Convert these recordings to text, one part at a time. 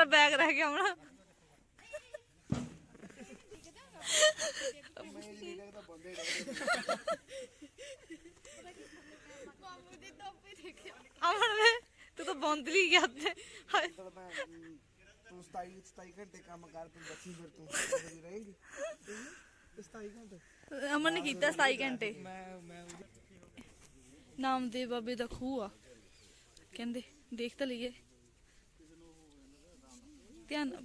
ਤੇਰਾ ਬੈਗ ਰਹਿ ਗਿਆ ਹੁਣ। ਅਮਨ ਵੇ ਤੂੰ ਤਾਂ ਬੌਂਦਲੀ ਗਿਆ ਤੇ ਹਾਏ। ਤੂੰ 27 27 ਘੰਟੇ ਕੰਮ ਕਰ ਤੂੰ ਦੱਸੀ ਫਿਰ ਤੂੰ ਕਦੋਂ ਰਹੇਂਗੀ? 27 ਘੰਟੇ। ਅਮਨ ਨੇ ਕੀਤਾ 27 ਘੰਟੇ। ਮੈਂ ਮੈਂ ਨਾਮਦੇਵ ਬਾਬੇ ਦਾ ਖੂਹ ਆ। ਕਹਿੰਦੇ ਦੇਖ ਤਾਂ ਲਈਏ। ਧਿਆਨ ਨਾਲ।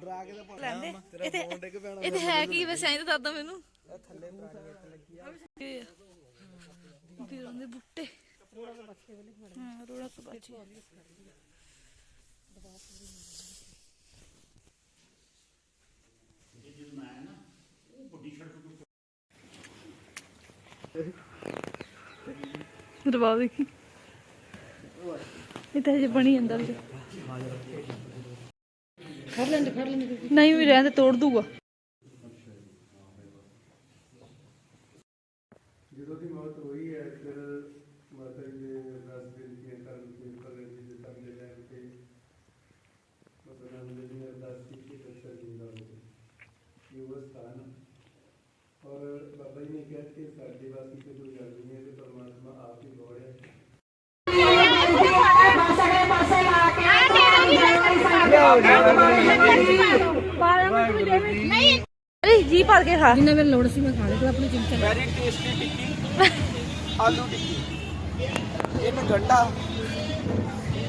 ਡਰਾ ਕੇ ਇੱਥੇ ਹੈ ਵੈਸੇ? ਐਂ ਤਾਂ ਦੱਸਦਾ ਮੈਨੂੰ। ਇਹ ਥੱਲੇ ਪੁਰਾਣੀ ਇੱਥੇ ਲੱਗੀ ਆ। ਇਹ ਆ। ਵੀਰਾਂ ਦੇ ਬੁੱਟੇ। ਹਾਂ ਰੋੜਾ ਤੋਂ ਰਵਾ ਦੇਖੀ। ਇਹ ਤਾਂ ਹਜੇ ਬਣੀ ਜਾਂਦਾ ਵੀ। ਫੜ ਲੈਂਦੇ ਫੜ ਲੈਂਦੇ। ਨਹੀਂ ਵੀ ਰਹਿਣ ਤੇ ਤੋੜ ਦੂਗਾ ਜਦੋਂ ਦੀ ਮੌਤ ਹੋਈ ਹੈ ਫਿਰ ਮਾਤਾ ਜੀ ਦੇ ਰਸ ਬੇਨਤੀਆਂ ਕਰਨ ਕੇ ਕਰਨ ਜੀ ਦੇ ਸਾਹਮਣੇ ਲੈ ਕੇ ਮਤਲਬ ਨਾਮ ਜੀ ਨੇ ਅਰਦਾਸ ਕੀਤੀ ਕਿ ਬੱਚਾ ਜਿੰਦਾ ਹੋ ਜਾਏ ਇਹ ਉਹ ਸਥਾਨ ਹੈ। ਔਰ ਬਾਬਾ ਜੀ ਨੇ ਕਿਹਾ ਕਿ ਸਾਡੇ ਵਾਸਤੇ ਤੇ ਕੋਈ ਗੱਲ ਨਹੀਂ ਹੈ ਤੇ ਪਰਮਾਤਮਾ ਆਪ ਹੀ ਗੌੜ ਹੈ ਅਰੇ ਜੀ ਭਰ ਕੇ ਖਾ ਜਿੰਨਾ ਮੈਨੂੰ ਲੋੜ ਸੀ ਮੈਂ ਖਾ ਲਿਆ ਆਪਣੀ ਚਿੰਤਾ ਵੈਰੀ ਟੇਸਟੀ ਟਿੱਕੀ ਆਲੂ ਟਿੱਕੀ ਇਹ ਮੈਂ ਗੰਡਾ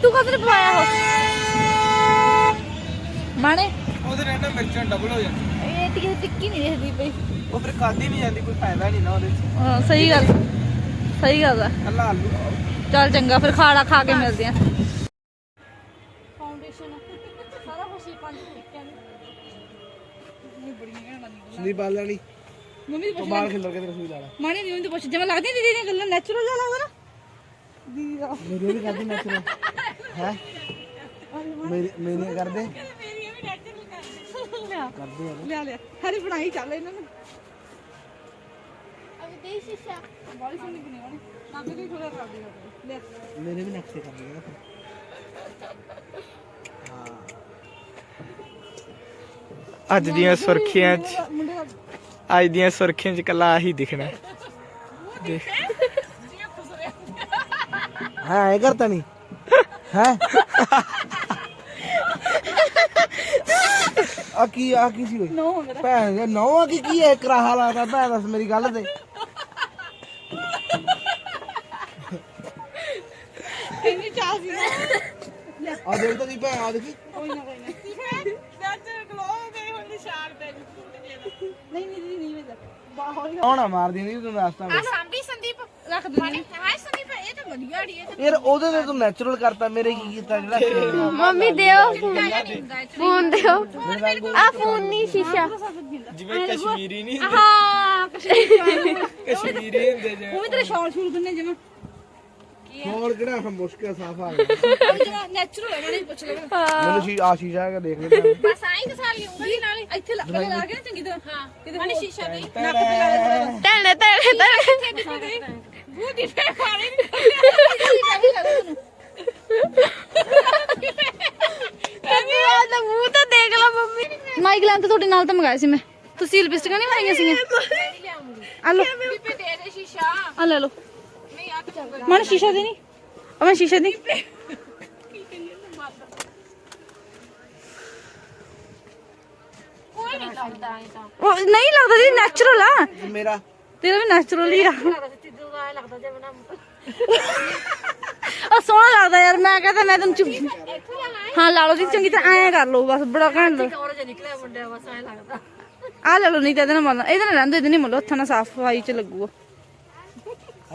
ਤੂੰ ਕਦੋਂ ਪਵਾਇਆ ਹੋ ਮਾਣੇ ਉਹਦੇ ਨਾਲ ਨਾ ਮਿਰਚਾਂ ਡਬਲ ਹੋ ਜਾਂਦੀ ਇਹ ਟਿੱਕੀ ਟਿੱਕੀ ਨਹੀਂ ਦੇਖਦੀ ਪਈ ਉਹ ਫਿਰ ਖਾਦੀ ਨਹੀਂ ਜਾਂਦੀ ਕੋਈ ਫਾਇਦਾ ਨਹੀਂ ਨਾ ਉਹਦੇ ਚ ਹਾਂ ਸਹੀ ਗੱਲ ਸਹੀ ਗੱਲ ਆ ਕੱਲਾ ਆਲੂ ਚੱਲ ਚੰਗਾ ਫਿਰ ਖਾੜਾ ਖਾ ਕੇ ਮਿਲਦੇ ਆ। ਸੰਦੀਪ ਬਾਲ ਵਾਲੀ ਮੰਮੀ ਦੀ ਪੁੱਛ ਬਾਲ ਖਿਲਰ ਕੇ ਤੇ ਰਸੋਈ ਲਾਲਾ ਮਾਣੇ ਦੀ ਮੰਮੀ ਦੀ ਪੁੱਛ ਜਿਵੇਂ ਲੱਗਦੀ ਦੀਦੀ ਦੀਆਂ ਗੱਲਾਂ ਨੈਚੁਰਲ ਜਿਹਾ ਲੱਗਦਾ ਨਾ। ਦੀਦੀ ਦਾ ਮੇਰੇ ਵੀ ਕਰਦੀ ਨੈਚੁਰਲ ਹੈ? ਮੇਰੇ ਮੇਰੇ ਕਰਦੇ? ਮੇਰੀਆਂ ਵੀ ਨੈਚੁਰਲ ਕਰ ਕਰਦੇ ਆ ਲਿਆ ਲਿਆ। ਹਰੀ ਬਣਾਈ ਚੱਲ ਇਹਨਾਂ ਨੂੰ। ਅਗੇ ਸ਼ੀਸ਼ਾ ਬਾਲੀ ਸੋਹਣੀ ਬਣੀ ਹੋਣੀ ਨਾ ਵੀ ਕੋਈ ਥੋੜਾ ਕਰ ਦਿਓ ਲੈ ਮੇਰੇ ਵੀ ਨਕਸ਼ੇ ਕਰਦੇ ਆ ਹਾਂ। ਅੱਜ ਦੀਆਂ ਸੁਰਖੀਆਂ ਚ ਅੱਜ ਦੀਆਂ ਸੁਰਖੀਆਂ ਚ ਕੱਲਾ ਆਹੀ ਦਿਖਣਾ। ਦੇਖ। ਹਾਂ ਇਹ ਕਰਤਾ ਨਹੀਂ ਹੈ? ਆ ਕੀ ਆ ਕੀ ਸੀ ਓਏ? ਨੋ ਹੋ ਮੇਰਾ। ਭੈਣ ਦੇ ਨੌ ਆ ਕੀ ਕੀ ਹੈ ਕਰਾਹਾ ਲਾਦਾ ਭੈਣ ਦੱਸ ਮੇਰੀ ਗੱਲ ਤੇ। ਇੰਨੀ ਚਾਹ ਸੀ ਨਾ। ਆ ਦੇਖ ਤਾਂ ਦੀ ਭੈਣ ਆ ਦੇਖੀ। ਕੋਈ ਨਾ ਕੋਈ ਨਾ। ਨਹੀਂ ਨਹੀਂ ਨਹੀਂ ਨਹੀਂ ਵੇਦਾ ਬਾਹਰ ਆਉਣਾ ਮਾਰਦੀ ਨਹੀਂ ਤੂੰ ਦੱਸਦਾ ਸਾਂਭੀ ਸੰਦੀਪ। ਰੱਖ ਦੇ ਹਾਏ ਸੰਦੀਪ ਇਹ ਤਾਂ ਵਧੀਆ ਅੜੀ ਹੈ। ਯਾਰ ਉਹਦੇ ਤੇ ਤੂੰ ਨੈਚੁਰਲ ਕਰਤਾ ਮੇਰੇ ਕੀ ਕੀਤਾ ਜਿਹੜਾ ਮੰਮੀ ਦਿਓ ਫੋਨ। ਦਿਓ। ਆ ਫੋਨ ਨਹੀਂ ਸ਼ੀਸ਼ਾ। ਜਿਵੇਂ ਕਸ਼ਮੀਰੀ ਨਹੀਂ ਹਾਂ। ਕਸ਼ਮੀਰੀ ਹੁੰਦੇ ਜੇ। ਉਹ ਵੀ ਤੇਰੇ ਸ਼ਾਲ ਸ਼ੂਲ ਦਿੰਨੇ ਜਿਵੇਂ ਹੋਰ ਕਿਹੜਾ ਹਮ ਮੁਸ਼ਕਿਲ ਸਾਫ਼ ਆ ਗਿਆ। ਉਹ ਜਿਹੜਾ ਨੈਚੁਰਲ ਹੈ ਨਹੀਂ ਪੁੱਛ ਲੈਣਾ ਮੈਨੂੰ ਸ਼ੀ ਆ ਸ਼ੀਸ਼ਾ ਕੇ ਦੇਖ ਲੈਂਦਾ ਬਸ ਆਈ ਤਾਂ ਸਾਲੀ ਉਂਗਲੀ ਨਾਲ ਹੀ ਇੱਥੇ ਲਾ ਪਹਿਲੇ ਲਾ ਕੇ ਨਾ ਚੰਗੀ ਤਰ੍ਹਾਂ। ਹਾਂ। ਕਿਤੇ ਹੋਰ- ਸ਼ੀਸ਼ਾ ਨਹੀਂ ਨੱਕ ਤੇ ਲਾ ਦੇ ਫੇ ਖਾਣੀ ਮੂੰਹ ਤਾਂ ਦੇਖ ਲਾ ਮੰਮੀ। ਮਾਈਕ ਲੈਣ ਤੇ ਤੁਹਾਡੇ ਨਾਲ ਤਾਂ ਮੰਗਾਇਆ ਸੀ ਮੈਂ। ਤੁਸੀਂ ਲਿਪਸਟਿਕਾਂ ਨਹੀਂ ਲਾਈਆਂ ਸੀਗੀਆਂ? ਆ ਲਓ। ਬੀਬੀ ਦੇ ਦੇ ਸ਼ੀਸ਼ਾ? ਆ ਲੈ ਲਓ। ਆ ਤਾਂ ਮਨ ਸ਼ੀਸ਼ਾ ਦੇ ਨਹੀਂ ਮੈਂ ਸ਼ੀਸ਼ਾ ਦੀ। ਕੋਈ ਨਹੀਂ ਲੱਗਦਾ ਐ ਤਾਂ। ਉਹ ਨਹੀਂ ਲੱਗਦਾ ਜੀ ਨੈਚੁਰਲ ਆ। ਮੇਰਾ। ਤੇਰਾ ਵੀ ਨੈਚੁਰਲ ਹੀ ਆ। ਆ ਸੋਹਣਾ ਲੱਗਦਾ ਯਾਰ ਮੈਂ ਕਹਿੰਦਾ ਮੈਂ ਤੈਨੂੰ ਚੁੱਪ ਹਾਂ ਲਾ ਲਓ ਜੀ ਚੰਗੀ ਤਰ੍ਹਾਂ ਐਂ ਕਰ ਲਓ ਬਸ ਬੜਾ ਘੈਂਟ। ਔਰ ਜੇ ਨਿਕਲਿਆ ਮੁੰਡਾ ਬਸ ਐਂ ਲੱਗਦਾ। ਆ ਲੈ ਲਓ ਨਹੀਂ ਤਾਂ ਇਹਦੇ ਨਾਲ ਮਲਣਾ ਇਹਦੇ ਨਾਲ ਰਹਿੰਦੇ ਇਹਦੇ ਨਹੀਂ ਮਲੋ ਹੱਥਾਂ ਨਾਲ ਸਾਫ਼ ਸਫ਼ਾਈ ਚ ਲੱਗੂਗਾ।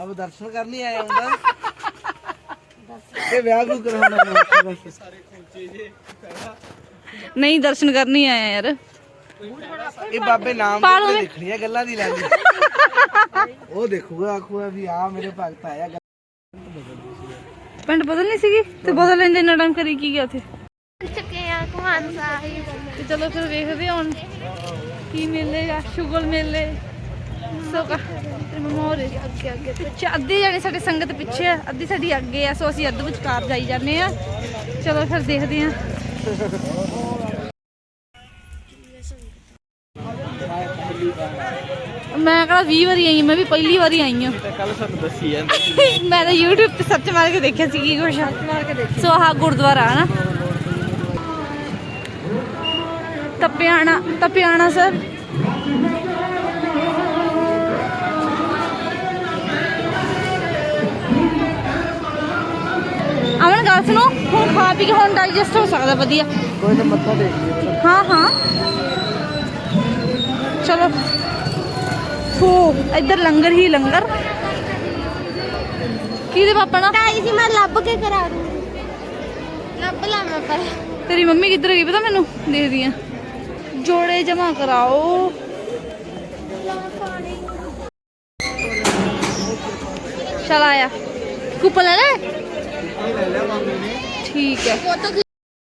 ਅਬ ਦਰਸ਼ਨ ਕਰਨ ਲਈ ਆਇਆ ਹੁੰਦਾ। ਇਹ ਵਿਆਹ ਕਿਉਂ ਕਰਾਉਣਾ ਮੈਂ ਸਾਰੇ ਖੁੰਚੇ ਜੇ ਨਹੀਂ ਦਰਸ਼ਨ ਕਰਨੀ ਆਇਆ ਯਾਰ। ਇਹ ਬਾਬੇ ਨਾਮ ਤੇ ਵੇ। ਦੇਖਣੀਆਂ ਗੱਲਾਂ ਦੀ ਲੈਂਦੀ ਉਹ ਦੇਖੂਗਾ ਆਖੂਗਾ ਵੀ ਆ ਮੇਰੇ ਭਗਤ ਆਇਆ। ਪਿੰਡ ਬਦਲਣੀ ਸੀਗੀ? ਤੇ ਬਦਲ ਲੈਂਦੇ ਇੰਨਾ ਟਾਈਮ ਕਰੀ ਕੀ ਗਿਆ ਉੱਥੇ? ਚੱਕੇ ਆ ਘੁਮਾਨ ਸਾਹਿਬ। ਤੇ ਚਲੋ ਫਿਰ ਵੇਖਦੇ ਹਾਂ ਹੁਣ। ਕੀ ਮੇਲੇ ਆ ਸ਼ੁਗਲ ਮੇਲੇ। ਸੋ ਤੇ ਮਮੋਰ ਅੱਗੇ ਅੱਗੇ ਪਿੱਛੇ, ਅੱਧੇ ਜਾਣੇ ਸਾਡੇ ਸੰਗਤ ਪਿੱਛੇ ਆ, ਅੱਧੀ ਸਾਡੀ ਅੱਗੇ ਆ, ਸੋ ਅਸੀਂ ਅੱਧ ਵਿਚਕਾਰ ਜਾਈ ਜਾਂਦੇ ਆ। ਚਲੋ ਫਿਰ ਦੇਖਦੇ ਆ। ਮੈਂ ਕਿਹੜਾ 20 ਵਾਰੀ ਆਈ, ਮੈਂ ਵੀ ਪਹਿਲੀ ਵਾਰੀ ਆਈ ਆ ਕੱਲ ਸਾਨੂੰ ਦੱਸੀ ਜਾਂਦੇ ਮੈਂ ਤਾਂ YouTube ਤੇ ਸਰਚ ਮਾਰ ਕੇ ਦੇਖਿਆ ਸੀ, ਕੀ ਕੁਛ ਮਾਰ ਕੇ ਦੇਖਿਆ ਸੋ ਆਹ ਗੁਰਦੁਆਰਾ ਹੈ ਨਾ। ਤਪਿਆਣਾ ਤਪਿਆਣਾ ਸਰ। ਗੱਲ ਸੁਣੋ ਹੁਣ ਖਾ ਪੀ ਕੇ ਹੁਣ ਡਾਈਜੈਸਟ ਹੋ ਸਕਦਾ ਵਧੀਆ। ਕੋਈ ਨਾ ਮੱਥਾ ਦੇਖ ਲਿਓ ਹਾਂ ਹਾਂ। ਚਲੋ। ਫੂ ਇੱਧਰ ਲੰਗਰ ਹੀ ਲੰਗਰ। ਕਿਹਦੇ ਪਾਪਾ ਨਾ ਤਾਈ ਜੀ ਮੈਂ ਲੱਭ ਕੇ ਕਰਾ ਦੂੰ ਲੱਭ ਲਾ ਮੈਂ ਪਰ। ਤੇਰੀ ਮੰਮੀ ਕਿੱਧਰ ਗਈ ਪਤਾ ਮੈਨੂੰ? ਦੇਖਦੀ ਆ। ਜੋੜੇ ਜਮਾ ਕਰਾਓ। ਚਲ ਆਇਆ। ਲੈ। ਲੈ ਲੈ ਲਿਆ ਮੰਮੀ ਨੇ। ਠੀਕ ਹੈ।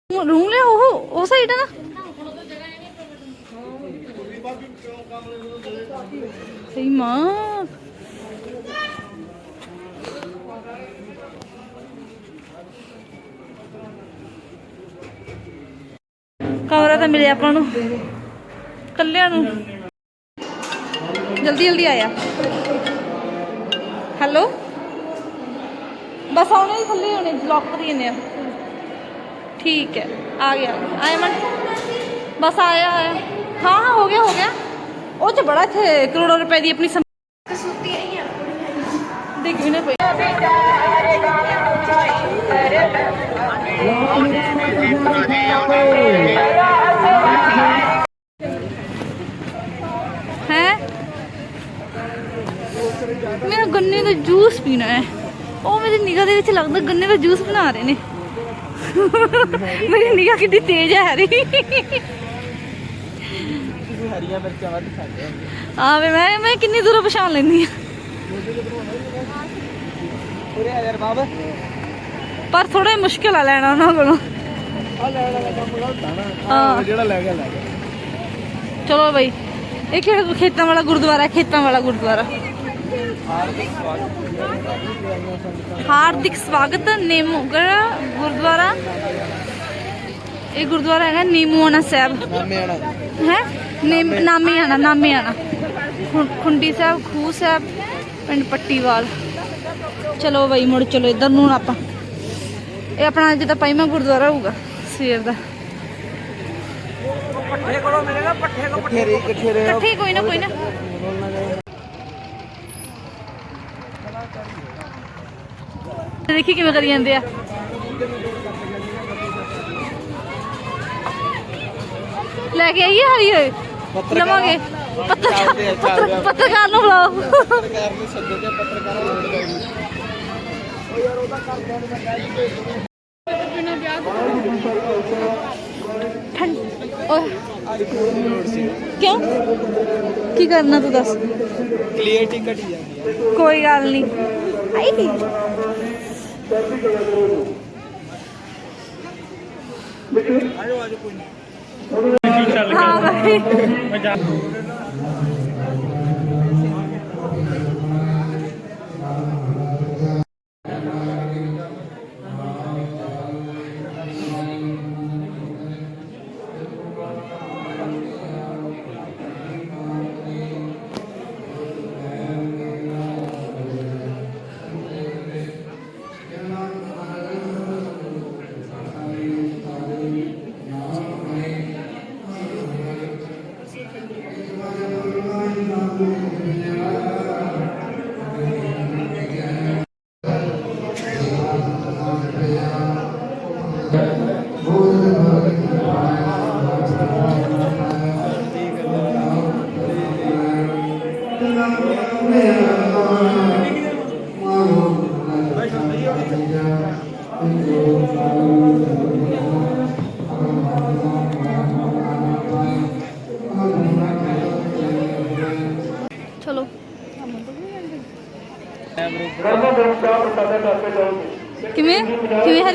ਰੂਮ ਲੈ ਉਹ ਉਹ ਸਾਈਡ ਹੈ ਨਾ। ਸਹੀ ਮਾਂ। ਕਮਰਾ ਤਾਂ ਮਿਲਿਆ ਆਪਾਂ ਨੂੰ। ਕੱਲਿਆਂ ਨੂੰ। ਜਲਦੀ ਜਲਦੀ ਆਇਆ। ਹੈਲੋ ਬਸ ਆਉਣੇ ਹੀ ਥੱਲੇ ਹੋਣੇ ਲੌਕ ਕਰੀ ਜਾਂਦੇ ਆ। ਠੀਕ ਹੈ, ਆ ਗਿਆ। ਆਇਆ ਮਨ ਬਸ ਆਇਆ ਆਇਆ। ਹਾਂ ਹਾਂ, ਹੋ ਗਿਆ ਹੋ ਗਿਆ। ਉਹ ਚ ਬੜਾ ਇੱਥੇ ਕਰੋੜਾਂ ਰੁਪਏ ਦੀ ਆਪਣੀ ਕਸੂਤੀ ਆਈ ਆ ਦੇਖ ਵੀ ਨਾ ਕੋਈ ਹੈ? ਮੇਰਾ ਗੰਨੇ ਦਾ ਜੂਸ ਪੀਣਾ ਹੈ। ਉਹ ਮੇਰੀ ਨਿਗਾਹ ਦੇ ਵਿੱਚ ਲੱਗਦਾ ਗੰਨੇ ਦਾ ਜੂਸ ਬਣਾ ਰਹੇ ਨੇ। ਮੇਰੀ ਨਿਗਾਹ ਕਿੰਨੀ ਤੇਜ਼ ਹੈ ਤੁਸੀਂ ਹਰੀਆਂ ਮਿਰਚਾਂ ਵੱਧ ਖਾਂਦੇ ਆ ਵੇ ਮੈਂ ਮੈਂ ਕਿੰਨੀ ਦੂਰੋਂ ਪਛਾਣ ਲੈਂਦੀ ਆ ਉਰੇ ਆ ਯਾਰ ਬਾਬ। ਪਰ ਥੋੜਾ ਮੁਸ਼ਕਿਲ ਆ ਲੈਣਾ ਉਹਨਾਂ ਕੋਲੋਂ। ਆ ਲੈ ਲੈ ਕੰਮ ਗਲਤ ਆ ਨਾ। ਜਿਹੜਾ ਲੈ ਗਿਆ ਲੈ ਗਿਆ। ਚਲੋ ਬਈ ਇਹ ਖੇ- ਖੇਤਾਂ ਵਾਲਾ ਗੁਰਦੁਆਰਾ ਖੇਤਾਂ ਵਾਲਾ ਗੁਰਦੁਆਰਾ। ਹਾਰਦਿਕ ਸਵਾਗਤ ਨੇਮੂਗੜਾ ਗੁਰਦੁਆਰਾ। ਇਹ ਗੁਰਦੁਆਰਾ ਹੈਗਾ ਨੀਮੂਆਣਾ ਸਾਹਿਬ। ਹੈ? ਨੇਮ ਨਾਮੇ ਆਣਾ ਨਾਮੇ ਆਣਾ ਖੁ- ਖੁੰਡੀ ਸਾਹਿਬ ਖੂਹ ਸਾਹਿਬ ਪਿੰਡ ਪੱਟੀਵਾਲ। ਚਲੋ ਬਈ ਮੁੜ ਚਲੋ ਇੱਧਰ ਨੂੰ ਆਪਾਂ। ਇਹ ਆਪਣਾ ਜਿੱਦਾਂ ਪੰਜਵਾਂ ਗੁਰਦੁਆਰਾ ਹੋਊਗਾ ਸਵੇਰ ਦਾ। ਪੱਠੇ ਕੋਲੋਂ ਮੇਰੇ ਨਾਲ ਪੱਠੇ ਕੋ ਪੱਠੇ ਇਕੱਠੇ ਕੋਈ ਨਾ ਕੋਈ ਨਾ। ਦੇਖੀ ਕਿਵੇਂ ਕਰੀ ਜਾਂਦੇ ਆ? ਲੈ ਕੇ ਆਈਏ ਹਰੀ ਹੋਏ। ਲਵਾਂਗੇ। ਪੱਤਰਕਾਰ ਨੂੰ ਬੁਲਾਓ। ਪੱਤਰਕਾਰ ਨੂੰ ਸੱਦੋ ਤੇ ਪੱਤਰਕਾਰਾਂ ਠੰਡ। ਓਏ। ਕਿਉਂ? ਕੀ ਕਰਨਾ ਤੂੰ ਦੱਸ? ਕਲੀਅਰਟੀ ਘਟੀ ਜਾਂਦੀ ਹੈ ਕੋਈ ਗੱਲ ਨਹੀਂ। ਆਈ। ਨੀ ਆਜੋ ਆਜੋ ਕੋਈ ਨਹੀਂ। ਹਾਂ ਭਾਈ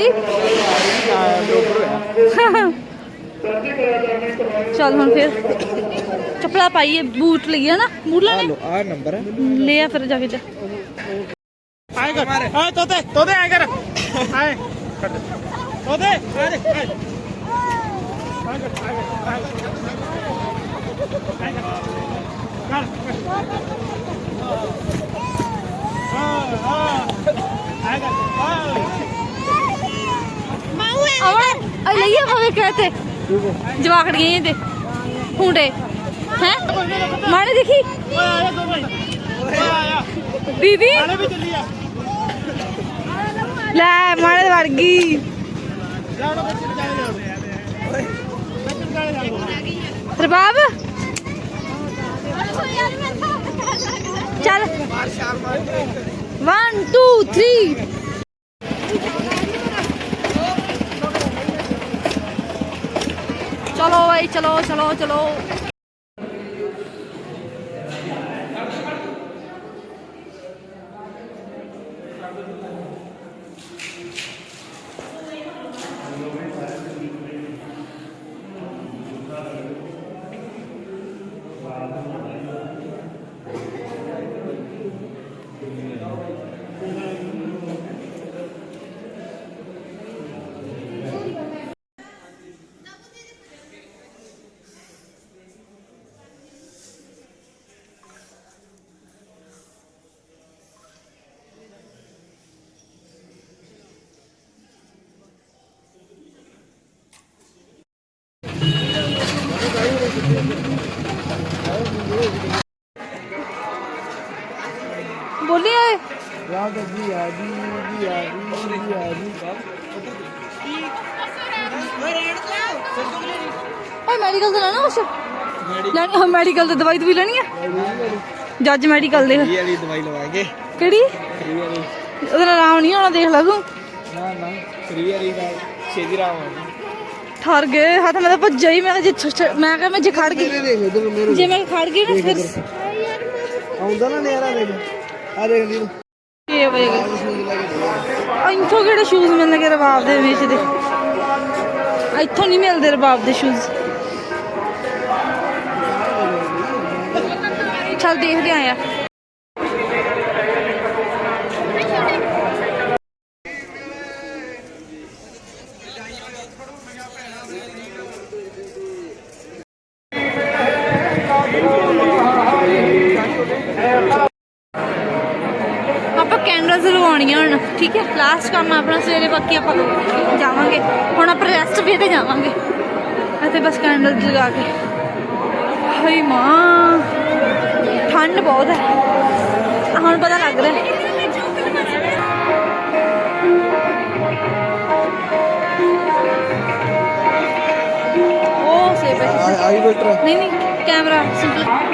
ਕਿਵੇਂ ਹਰੀ ਚੱਲ ਹੁਣ ਫਿਰ ਚੱਪਲਾ ਪਾਈਏ ਬੂਟ ਲਈਏ ਨਾ ਬੂਟ ਆ ਲੈਣੇ ਲੋ ਆ ਨੰਬਰ ਹੈ ਲੈ ਆ ਫਿਰ ਜਾ ਕੇ ਜਾ ਆਏ ਕਰ ਆਏ ਤੋਤੇ ਤੋਤੇ ਆਏ ਕਰ ਆਏ ਕੱਢ ਤੋਤੇ ਆਏ ਆਏ ਆਏ ਕਰ ਆਏ ਕਰ ਆਏ ਕਰ ਕਰ ਹਾਂ ਹਾਂ ਆਏ ਕਰ ਹਾਂ ਅਮਨ ਆ ਲਈਏ ਭਾਵੇਂ ਕਹਤੇ ਜਵਾਕੜੀਆਂ ਇਹ ਤੇ ਹੁੰਡੇ। ਹੈ? ਮਾਣੇ ਦੇਖੀ? ਦੀਦੀ ਲੈ, ਮਾੜੇ ਵੜ ਗਈ। ਰਬਾਬ? ਚੱਲ। 1 2 3 ਚਲੋ ਭਾਈ ਚਲੋ ਚਲੋ ਚਲੋ। ਬੋਲੀ ਓਏ। ਯਾਦ ਜੀ ਆ ਜੀ ਜੀ ਆ ਜੀ ਜੀ ਆ ਜੀ ਓਏ ਮੈਡੀਕਲ ਤੇ ਲੈਣਾ ਕੁਛ? ਲੈਣੀ ਹਾਂ ਮੈਡੀਕਲ ਤੇ ਦਵਾਈ ਵੀ ਲੈਣੀ ਆ? ਜੱਜ ਮੈਡੀਕਲ ਦੇ। ਇਹ ਵਾਲੀ ਦਵਾਈ ਕਿਹੜੀ? ਉਹਦਾ ਨਹੀਂ ਆਉਣਾ ਦੇਖ ਲਾ ਤੂੰ। ਨਾ ਨਾ। ਫਰੀ ਵਾਲੀ ਨਾਲ ਛੇਦੀ ਰਾਮ ਆਉਂਦੀ ਠਰ ਗਏ ਹੱਥ ਮੈਂ ਤਾਂ ਭੱਜਿਆ ਹੀ ਮੈਂ ਜੇ ਮੈਂ ਕਿਹਾ ਮੈਂ ਜੇ ਖੜ ਗਈ। ਜੇ ਮੈਂ ਖੜ ਗਈ ਨਾ ਫਿਰ ਆਉਂਦਾ ਨਾ ਨਿਆਰਾ ਦੇਖ। ਆ ਦੇਖ ਦੀ ਕੀ ਹੋਏਗਾ ਕੇ ਦੇ ਇੱਥੋਂ ਕਿਹੜੇ ਸ਼ੂਜ਼ ਮਿਲਣਗੇ ਰਬਾਬ ਦੇ ਵੇਚਦੇ ਇੱਥੋਂ ਨਹੀਂ ਮਿਲਦੇ ਰਬਾਬ ਦੇ ਸ਼ੂਜ਼ ਚੱਲ ਦੇਖਦੇ ਆਇਆ ਲਵਾਉਣੀਆਂ ਹੁਣ ਠੀਕ ਹੈ? ਲਾਸਟ ਕੰਮ ਆਪਣਾ ਸਵੇਰੇ ਬਾਕੀ ਆਪਾਂ ਜਾਵਾਂਗੇ। ਹੁਣ ਆਪਾਂ ਰੈਸਟ ਵੀ ਤੇ ਜਾਵਾਂਗੇ। ਇੱਥੇ ਬਸ ਕੈਂਡਲ ਜਗਾ ਕੇ। ਹਾਈ ਮਾਂ ਠੰਡ ਬਹੁਤ ਹੈ। ਹੁਣ ਪਤਾ ਲੱਗ ਰਿਹਾ। ਉਹ ਬੈਟਰ ਨਹੀਂ ਨਹੀਂ ਕੈਮਰਾ ਸਿੰਪਲ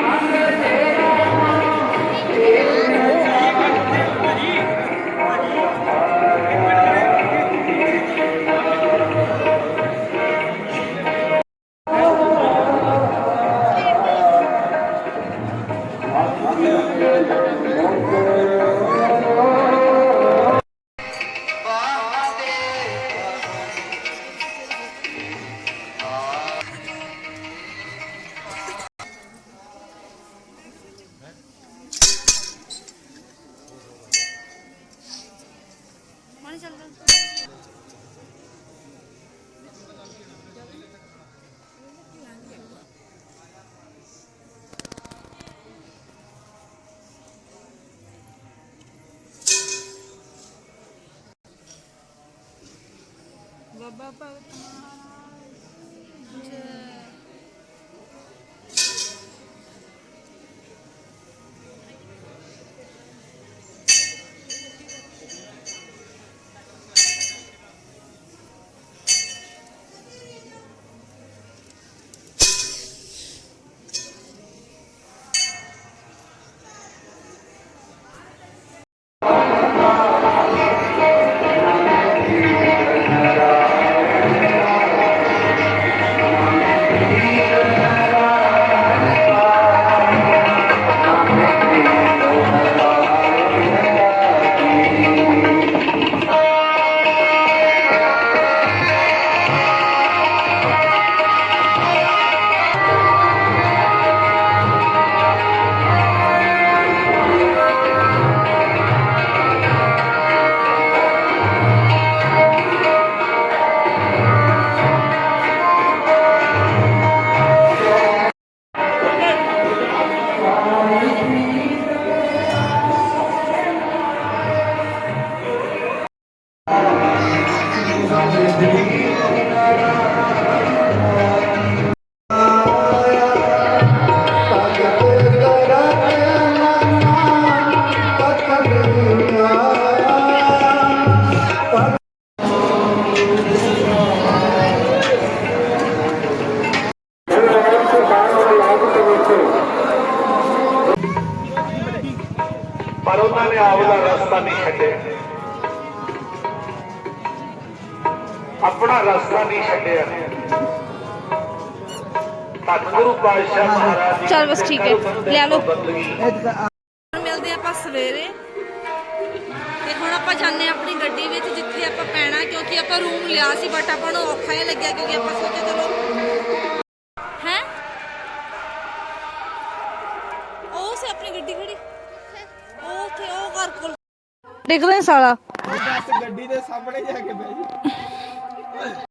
ਬਾਬਾ ਭਗਤ ਮਹਾਰਾਜ ਜੈ ਚੱਲ ਬਸ ਠੀਕ ਹੈ, ਲੈ ਲਓ। ਮਿਲਦੇ ਆਪਾਂ ਸਵੇਰੇ। ਤੇ ਹੁਣ ਆਪਾਂ ਜਾਂਦੇ ਹਾਂ ਆਪਣੀ ਗੱਡੀ ਵਿੱਚ ਜਿੱਥੇ ਆਪਾਂ ਪੈਣਾ ਕਿਉਂਕਿ ਆਪਾਂ ਰੂਮ ਲਿਆ ਸੀ ਬਟ ਆਪਾਂ ਨੂੰ ਔਖਾ ਹੀ ਲੱਗਿਆ ਕਿਉਂਕਿ ਆਪਾਂ ਸੋਚਿਆ ਚਲੋ ਹੈ? ਉਹ ਸੇ ਆਪਣੀ ਗੱਡੀ ਖੜੀ। ਉਹ ਉੱਥੇ ਉਹ ਘਰ ਕੋਲ। ਦੇਖਦੇ ਸਾਲਾ। ਗੱਡੀ ਦੇ ਸਾਹਮਣੇ ਜਾ ਕੇ ਬਹਿ ਜਾ।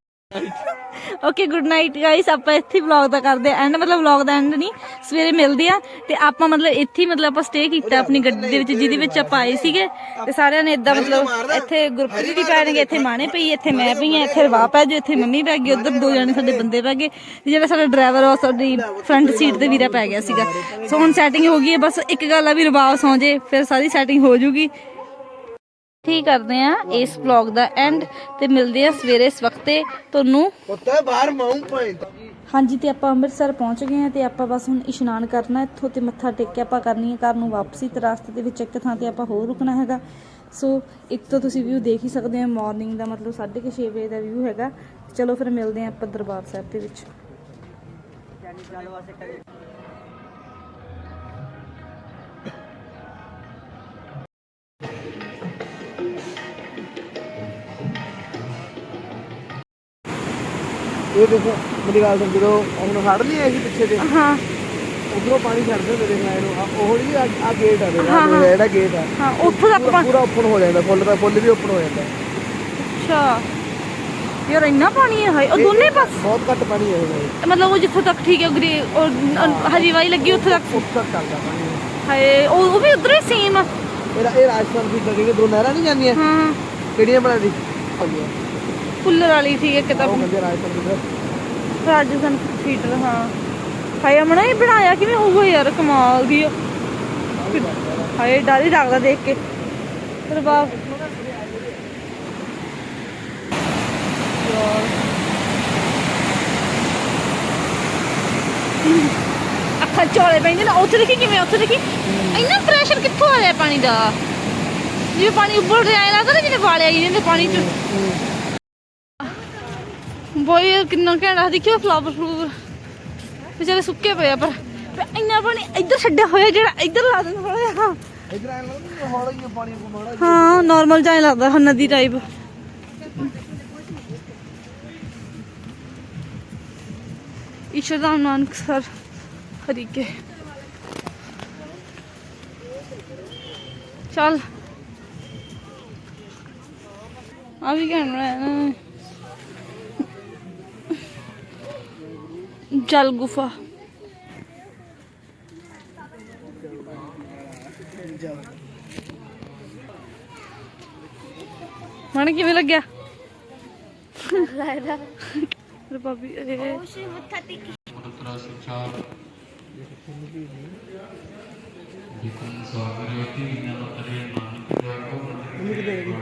ਓਕੇ ਗੁੱਡ ਨਾਈਟ ਗਾਇਸ ਆਪਾਂ ਇੱਥੇ ਵਲੌਗ ਦਾ ਕਰਦੇ ਐਂਡ ਮਤਲਬ ਵਲੌਗ ਦਾ ਐਂਡ ਨਹੀਂ। ਸਵੇਰੇ ਮਿਲਦੇ ਆ ਤੇ ਆਪਾਂ ਮਤਲਬ ਇੱਥੇ ਮਤਲਬ ਆਪਾਂ ਸਟੇ ਕੀਤਾ ਆਪਣੀ ਗੱਡੀ ਦੇ ਵਿੱਚ, ਜਿਹਦੇ ਵਿੱਚ ਆਪਾਂ ਆਏ ਸੀਗੇ। ਤੇ ਸਾਰਿਆਂ ਨੇ ਇਦਾਂ ਮਤਲਬ ਇੱਥੇ ਗੁਰਪ੍ਰੀਤ ਦੀ ਪੈਣਗੇ, ਇੱਥੇ ਮਾਣੇ ਪਈ, ਇੱਥੇ ਮੈਂ ਪਈ ਆ ਇੱਥੇ ਰਵਾ ਪੈ ਜੋ ਇੱਥੇ ਮੰਮੀ ਪੈ ਗਈ, ਉਧਰ ਦੋ ਜਣੇ ਸਾਡੇ ਬੰਦੇ ਪੈ ਗਏ। ਤੇ ਜਿਹੜਾ ਸਾਡਾ ਡਰਾਈਵਰ ਉਹ ਸਾਡੀ ਫਰੰਟ ਸੀਟ ਤੇ ਵੀਰਾ ਪੈ ਗਿਆ ਸੀਗਾ। ਸੋ ਹੁਣ ਸੈਟਿੰਗ ਹੋ ਗਈ ਹੈ, ਬਸ ਇੱਕ ਗੱਲ ਆ ਵੀ ਰਵਾ ਸੌਂ ਜੇ, ਫਿਰ ਸਾਰੀ ਸੈਟਿੰਗ ਹੋ ਜੂਗੀ। ਠੀਕ ਕਰਦੇ ਆ ਇਸ ਵਲੌਗ ਦਾ ਐਂਡ ਤੇ ਮਿਲਦੇ ਆ ਸਵੇਰੇ ਇਸ ਵਕਤੇ ਤੁਹਾਨੂੰ ਉੱਤੇ ਬਾਹਰ ਮਾਉਂ ਪੁਆਇੰਟ ਹਾਂਜੀ ਤੇ ਆਪਾਂ ਅੰਮ੍ਰਿਤਸਰ ਪਹੁੰਚ ਗਏ ਆ ਤੇ ਆਪਾਂ ਬਸ ਹੁਣ ਇਸ਼ਨਾਨ ਕਰਨਾ ਇੱਥੋਂ ਤੇ ਮੱਥਾ ਟੇਕ ਕੇ ਆਪਾਂ ਕਰਨੀ ਹੈ ਘਰ ਨੂੰ ਵਾਪਸੀ ਤੇ ਰਸਤੇ ਦੇ ਵਿੱਚ ਇੱਕ ਥਾਂ ਤੇ ਆਪਾਂ ਹੋਰ ਰੁਕਣਾ ਹੈਗਾ। ਸੋ ਇੱਕ ਤੋਂ ਤੁਸੀਂ ਵਿਊ ਦੇਖ ਹੀ ਸਕਦੇ ਹੋ ਮਾਰਨਿੰਗ ਦਾ ਮਤਲਬ 6:30 ਵਜੇ ਦਾ ਵਿਊ ਹੈਗਾ। ਚਲੋ ਫਿਰ ਮਿਲਦੇ ਆ ਆਪਾਂ ਦਰਬਾਰ ਸਾਹਿਬ ਦੇ ਵਿੱਚ। ਇਹ ਦੇਖੋ ਮੇਰੀ ਗੱਲ ਸੁਣ ਜਦੋਂ ਹੁਣ ਫੜ ਆਈ ਸੀ ਪਿੱਛੇ ਤੇ ਹਾਂ। ਉਧਰੋਂ ਪਾਣੀ ਛੱਡਦੇ ਮੇਰੇ ਨਾਲ ਇਹਨੂੰ ਆਹ ਉਹ ਨਹੀਂ ਆ ਗੇਟ ਆ। ਮੇਰਾ ਜਿਹੜਾ ਗੇਟ ਆ ਹਾਂ ਉੱਥੋਂ ਤੱਕ ਪੂਰਾ ਓਪਨ ਹੋ ਜਾਂਦਾ ਫੁੱਲ ਦਾ ਫੁੱਲ ਵੀ ਓਪਨ ਹੋ ਜਾਂਦਾ। ਅੱਛਾ। ਯਾਰ ਇੰਨਾ ਪਾਣੀ ਹੈ ਹਾਏ ਉਹ ਦੋਨੇ ਪਾਸ ਬਹੁਤ ਘੱਟ ਪਾਣੀ ਹੈ ਇਹ। ਮਤਲਬ ਉਹ ਜਿੱਥੋਂ ਤੱਕ ਠੀਕ ਹੈ ਗ੍ਰੇ ਉਹ ਹਰੀ ਵਾਈ ਲੱਗੀ ਉੱਥੋਂ ਤੱਕ। ਉੱਤਰ ਚੱਲਦਾ ਪਾਣੀ ਹਾਏ ਉਹ ਉਹ ਵੀ ਉਧਰ ਹੀ ਸੇਮ ਆ। ਇਹ ਰਾਜਸਥਾਨ ਦੀ ਜਗ੍ਹਾ ਦੋ ਨਹਿਰਾਂ ਨਹੀਂ ਜਾਂਦੀਆਂ ਹਾਂ। ਕਿਹੜੀਆਂ ਬਣਾ ਦੀ ਫੁੱਲਰ ਵਾਲੀ ਉਹ ਕਿਤਾਬ ਕਹਿੰਦੇ ਰਾਜਸਥਾਨ ਥੀਏਟਰ ਹਾਂ। ਹਾਏ ਅਮਣਾ ਇਹ ਬਣਾਇਆ ਕਿਵੇਂ ਹੋਊਗਾ ਯਾਰ ਕਮਾਲ ਦੀ ਆ। ਹਾਏ ਡਰ ਹੀ ਲੱਗਦਾ ਦੇਖ ਕੇ। ਪਰ ਬਾਪ ਅੱਖਾਂ ਚੋਲੇ ਪੈਂਦੇ ਨਾ। ਉੱਥੇ ਦੇਖੀ ਕਿਵੇਂ ਉੱਥੇ ਦੇਖੀ। ਇੰਨਾ ਪ੍ਰੈਸ਼ਰ ਕਿੱਥੋਂ ਆ ਰਿਹਾ ਪਾਣੀ ਦਾ? ਜਿਵੇਂ ਪਾਣੀ ਉੱਬਲ ਰਿਹਾ ਲੱਗਦਾ ਜਿਵੇਂ ਵਾਲੇ ਆਈ ਜਾਂਦੇ ਪਾਣੀ ਚ। ਬੋਏ ਕਿੰਨਾ ਘੈਂਟਾ ਦੇਖਿਓ ਫਲਾਵਰ ਫਲੂਵਰ ਵਿਚਾਰੇ ਸੁੱਕੇ ਪਏ ਆ ਪਰ ਇੰਨਾ ਪਾਣੀ ਇੱਧਰ ਛੱਡਿਆ ਹੋਇਆ ਜਿਹੜਾ ਇੱਧਰ ਲਾ ਦਿੰਦਾ ਥੋੜਾ ਜਿਹਾ ਇੱਧਰ ਐਂ ਲੱਗਦਾ ਹੌਲਾ ਹੀ ਪਾਣੀ ਕੋ ਮਾੜਾ ਹਾਂ ਨਾਰਮਲ ਹੀ ਲੱਗਦਾ ਹਾਂ ਨਦੀ ਟਾਈਪ ਈਸ਼ਰ ਦਾ ਨਾਨਕ ਸਰ ਹਰੀਕੇ। ਚੱਲ। ਆ ਵੀ ਕਹਿਣਾ ਹੈ ਜਲ ਗੁਫਾ। ਮਨ ਕਿਵੇਂ ਲੱਗਿਆ? ਲੱਗਦਾ। ਅਰੇ ਭਾਬੀ ਇਹ ਉਸੇ ਮੱਥਾ ਟੇਕੀ।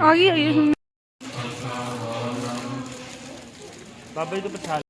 ਆ ਗਈ ਆ ਗਈ। ਹੁਣ। ਬਾਬਾ ਜੀ ਤੋਂ ਪਛਾਣ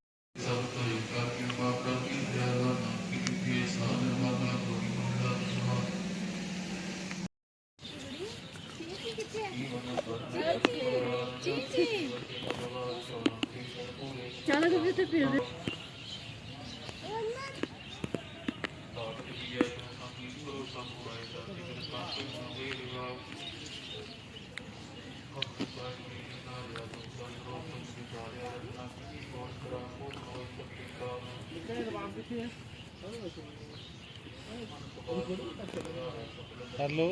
ਕਰ ਲੋ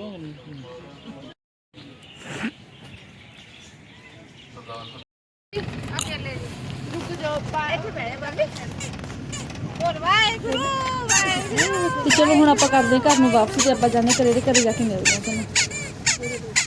ਰੁਕ ਜਾਓ ਪਾ ਇੱਥੇ ਬੈਠੇ ਬਾਬੇ ਹੋਰ ਵਾਹਿਗੁਰੂ ਵਾਹਿਗੁਰੂ ਤੇ ਚਲੋ ਹੁਣ ਆਪਾਂ ਕਰਦੇ ਹਾਂ ਘਰ ਨੂੰ ਵਾਪਸੀ ਤੇ ਆਪਾਂ ਜਾਂਦੇ ਘਰੇ ਦੇ ਘਰੇ ਜਾ ਕੇ ਮਿਲਦੇ ਹਾਂ ਤੁਹਾਨੂੰ Thank you.